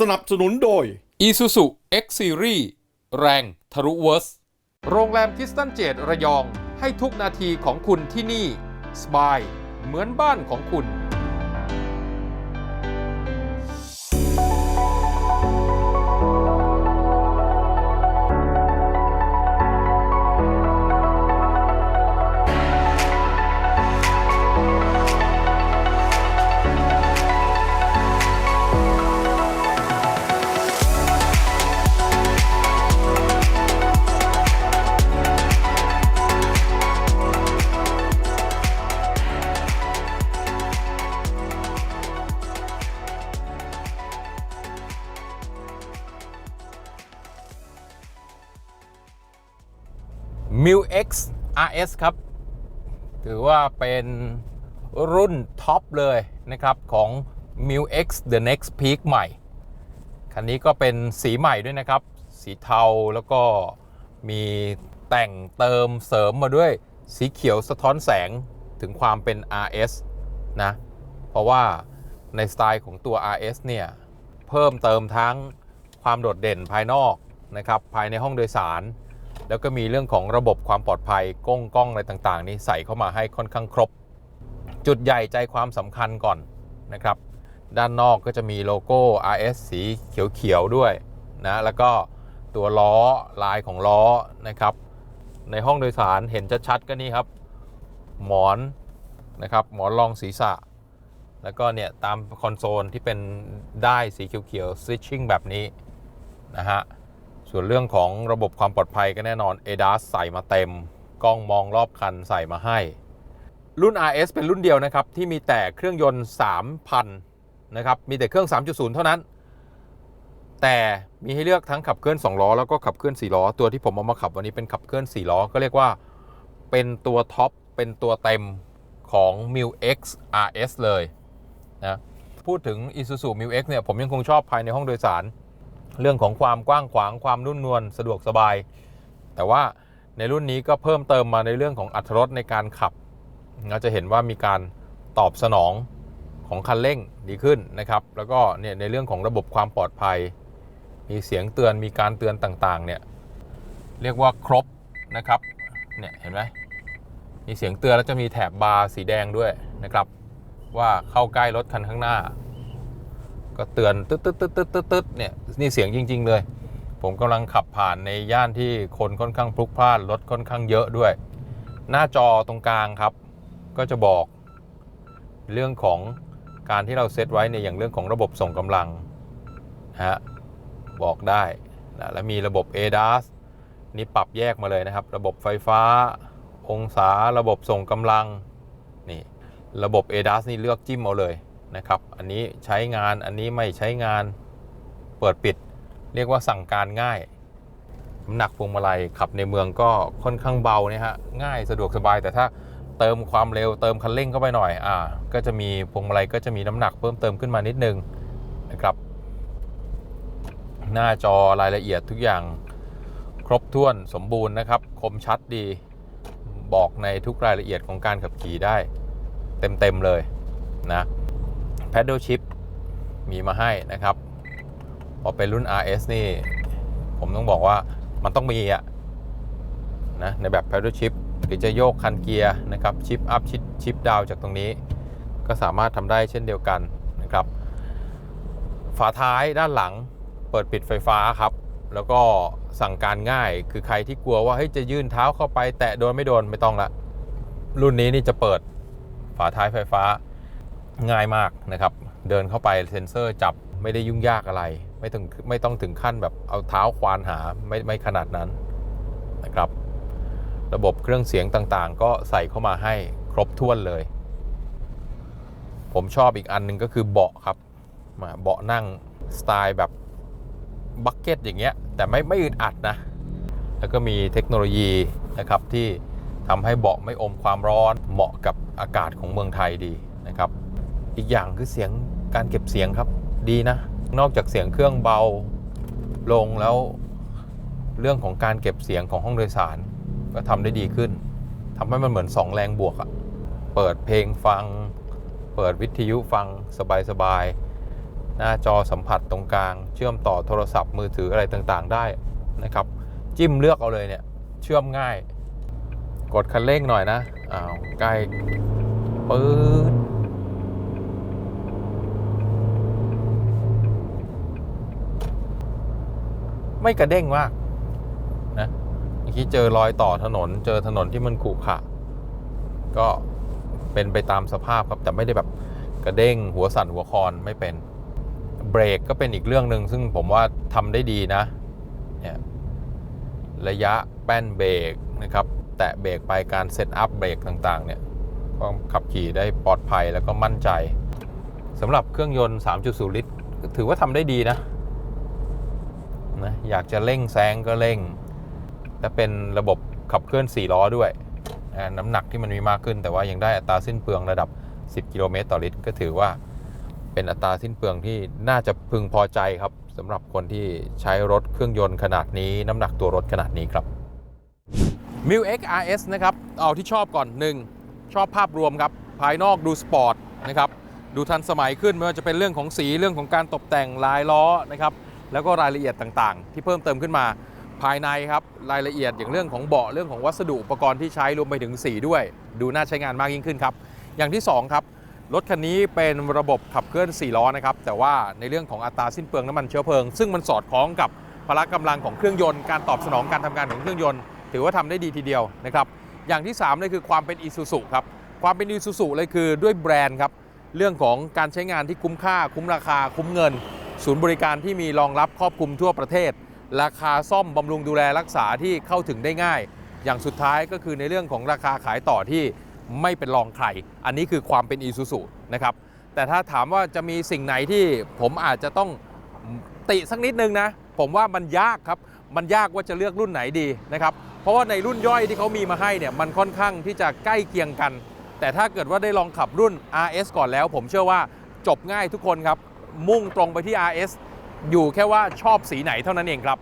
สนับสนุนโดย Isuzu X Series แรงทะลุเวิร์ส โรงแรมคิสตันเจดระยอง ให้ทุกนาทีของคุณที่นี่ สบาย เหมือนบ้านของคุณ m i l X RS ครับ ถือว่าเป็นรุ่นท็อปเลยนะครับของ m i l X The Next Peak ใหม่ คันนี้ก็เป็นสีใหม่ด้วยนะครับ สีเทาแล้วก็มีแต่งเติมเสริมมาด้วยสีเขียวสะท้อนแสงถึงความเป็น RS นะ เพราะว่าในสไตล์ของตัว RS เนี่ย เพิ่มเติมทั้งความโดดเด่นภายนอกนะครับ ภายในห้องโดยสาร แล้วก็มีเรื่องของระบบความปลอดภัยกล้องกล้องอะไรต่างๆ นี้ใส่เข้ามาให้ค่อนข้างครบ จุดใหญ่ใจความสำคัญก่อนนะครับ ด้านนอกก็จะมีโลโก้ RS สีเขียวๆด้วยนะแล้วก็ตัวล้อลายของล้อนะครับ ในห้องโดยสารเห็นชัดๆก็นี่ครับ หมอนนะครับหมอนรองศีรษะ แล้วก็เนี่ยตามคอนโซลที่เป็นได้สีเขียวๆ switching แบบนี้นะฮะ ส่วนเรื่องของระบบความปลอดภัยก็แน่นอน ADAS ใส่มาเต็ม กล้องมองรอบคันใส่มาให้ รุ่น RS เป็นรุ่นเดียวนะครับ ที่มีแต่เครื่องยนต์ 3,000 นะครับ มีแต่เครื่อง 3.0 เท่านั้น แต่มีให้เลือกทั้งขับเคลื่อน 2 ล้อ แล้วก็ขับเคลื่อน 4 ล้อ ตัวที่ผมเอามาขับวันนี้เป็นขับเคลื่อน 4 ล้อ ก็เรียกว่าเป็นตัวท็อป เป็นตัวเต็มของ m i l X RS เลยนะ พูดถึง Isuzu m i l X เนี่ยผมยังคงชอบภายในห้องโดยสาร เรื่องของความกว้างขวางความนุ่มนวลสะดวกสบาย แต่ว่าในรุ่นนี้ก็เพิ่มเติมมาในเรื่องของอัตรถรสในการขับ เราจะเห็นว่ามีการตอบสนองของคันเร่งดีขึ้นนะครับ แล้วก็เนี่ยในเรื่องของระบบความปลอดภัย มีเสียงเตือนมีการเตือนต่างๆเนี่ยเรียกว่าครบนะครับเนี่ยเห็นไหมมีเสียงเตือนแล้วจะมีแถบบาร์สีแดงด้วยนะครับ ว่าเข้าใกล้รถคันข้างหน้า ก็เตือนตึ๊ดตึ๊ดตึ๊ดตึ๊ดตึ๊ดตึ๊ดเนี่ยนี่เสียงจริง ๆ เลย ผมกำลังขับผ่านในย่านที่คนค่อนข้างพลุกพล่านรถค่อนข้างเยอะด้วย หน้าจอตรงกลางครับ ก็จะบอก เรื่องของการที่เราเซตไว้ในอย่างเรื่องของระบบส่งกำลังนะฮะบอกได้นะและมีระบบ ADAS นี่ปรับแยกมาเลยนะครับ ระบบไฟฟ้า องศาระบบส่งกำลังนี่ระบบ ADAS นี่เลือกจิ้มเอาเลย นะครับ อันนี้ใช้งานอันนี้ไม่ใช้งานเปิดปิด เรียกว่าสั่งการง่ายน้ำหนักพวงมาลัยขับในเมืองก็ค่อนข้างเบาเนี่ยฮะง่ายสะดวกสบาย แต่ถ้าเติมความเร็วเติมคันเร่งเข้าไปหน่อยอ่าก็จะมีพวงมาลัยก็จะมีน้ำหนักเพิ่มเติมขึ้นมานิดนึงนะครับ หน้าจอรายละเอียดทุกอย่างครบถ้วนสมบูรณ์นะครับ คมชัดดีบอกในทุกรายละเอียดของการขับขี่ได้ เต็ม ๆ เลยนะ Paddle Shift มีมาให้นะครับ พอเป็นรุ่น RS นี่ ผมต้องบอกว่ามันต้องมีอะนะในแบบ Paddle Shift หรือจะโยกคันเกียร์นะครับชิปอัพชิปชิปดาวจากตรงนี้ ก็สามารถทำได้เช่นเดียวกันนะครับ ฝาท้ายด้านหลังเปิดปิดไฟฟ้าครับ แล้วก็สั่งการง่ายคือใครที่กลัวว่าเฮ้ยจะยื่นเท้าเข้าไป แตะโดนไม่โดนไม่ต้องละรุ่นนี้นี่จะเปิดฝาท้ายไฟฟ้า ง่ายมากนะครับ เดินเข้าไปเซ็นเซอร์จับไม่ได้ยุ่งยากอะไร ไม่ต้องไม่ต้องถึงขั้นแบบเอาเท้าควานหาไม่ไม่ขนาดนั้นนะครับ ระบบเครื่องเสียงต่างๆ ก็ใส่เข้ามาให้ครบถ้วนเลย ผมชอบอีกอันหนึงก็คือเบาะครับมาเบาะนั่งสไตล์แบบบักเก็ตอย่างเงี้ยแต่ไม่ไม่อึดอัดนะ แล้วก็มีเทคโนโลยีนะครับที่ทำให้เบาะไม่อมความร้อนเหมาะกับอากาศของเมืองไทยดี อีกอย่างคือเสียงการเก็บเสียงครับดีนะ นอกจากเสียงเครื่องเบาลงแล้วเรื่องของการเก็บเสียงของห้องโดยสาร ก็ทำได้ดีขึ้นทำให้มันเหมือน2แรงบวกอะเปิดเพลงฟัง เปิดวิทยุฟังสบายๆ หน้าจอสัมผัสตรงกลาง เชื่อมต่อโทรศัพท์มือถืออะไรต่างๆได้นะครับ จิ้มเลือกเอาเลยเนี่ย เชื่อมง่าย กดคันเร่งหน่อยนะอ้าวใกล้ปื๊ด ไม่กระเด้งมากนะเมื่อกี้เจอรอยต่อถนน เจอถนนที่มันขรุขระก็เป็นไปตามสภาพครับแต่ไม่ได้แบบกระเด้งหัวสั่นหัวคอนไม่เป็นเบรกก็เป็นอีกเรื่องหนึ่งซึ่งผมว่าทำได้ดีนะเนี่ยระยะแป้นเบรกนะครับ แตะเบรกไปการเซตอัพเบรกต่างๆ เนี่ยก็ขับขี่ได้ปลอดภัยแล้วก็มั่นใจสำหรับเครื่องยนต์ 3.0 ลิตร ถือว่าทำได้ดีนะนะ อยากจะเร่งแซงก็เร่ง และเป็นระบบขับเคลื่อน 4 ล้อด้วย น้ำหนักที่มันมีมากขึ้น แต่ว่ายังได้อัตราสิ้นเปลืองระดับ 10 กิโลเมตรต่อลิตร ก็ถือว่าเป็นอัตราสิ้นเปลืองที่น่าจะพึงพอใจครับสำหรับคนที่ใช้รถเครื่องยนต์ขนาดนี้ น้ำหนักตัวรถขนาดนี้ครับ m i l X RS นะครับ เอาที่ชอบก่อน 1 ชอบภาพรวมครับ ภายนอกดูสปอร์ตนะครับ ดูทันสมัยขึ้นไม่ว่าจะเป็นเรื่องของสีเรื่องของการตกแต่งลายล้อนะครับ แล้วก็รายละเอียดต่างๆ ที่เพิ่มเติมขึ้นมาภายในครับรายละเอียดอย่างเรื่องของเบาะเรื่องของวัสดุอุปกรณ์ที่ใช้รวมไปถึงสีด้วย ดูน่าใช้งานมากยิ่งขึ้นครับ อย่างที่ 2 ครับ รถคันนี้เป็นระบบขับเคลื่อน 4 ล้อนะครับ แต่ว่าในเรื่องของอัตราสิ้นเปลืองน้ำมันเชื้อเพลิง ซึ่งมันสอดคล้องกับพละกำลังของเครื่องยนต์การตอบสนองการทำงานของเครื่องยนต์ ถือว่าทำได้ดีทีเดียวนะครับอย่างที่3เลยคือความเป็นอีซูซุครับความเป็นอีซูซุเลยคือด้วยแบรนด์ครับเรื่องของการใช้งานที่คุ้มค่าคุ้มราคาคุ้มเงิน ศูนย์บริการที่มีรองรับครอบคลุมทั่วประเทศ ราคาซ่อมบำรุงดูแลรักษาที่เข้าถึงได้ง่าย อย่างสุดท้ายก็คือในเรื่องของราคาขายต่อที่ไม่เป็นรองใคร อันนี้คือความเป็นอีซูซุนะครับ แต่ถ้าถามว่าจะมีสิ่งไหนที่ผมอาจจะต้องติสักนิดนึงนะ ผมว่ามันยากครับ มันยากว่าจะเลือกรุ่นไหนดีนะครับ เพราะว่าในรุ่นย่อยที่เขามีมาให้เนี่ยมันค่อนข้างที่จะใกล้เคียงกัน แต่ถ้าเกิดว่าได้ลองขับรุ่น RS ก่อนแล้ว ผมเชื่อว่าจบง่ายทุกคนครับ มุ่งตรงไปที่ RS อยู่แค่ว่าชอบสีไหนเท่านั้นเองครับ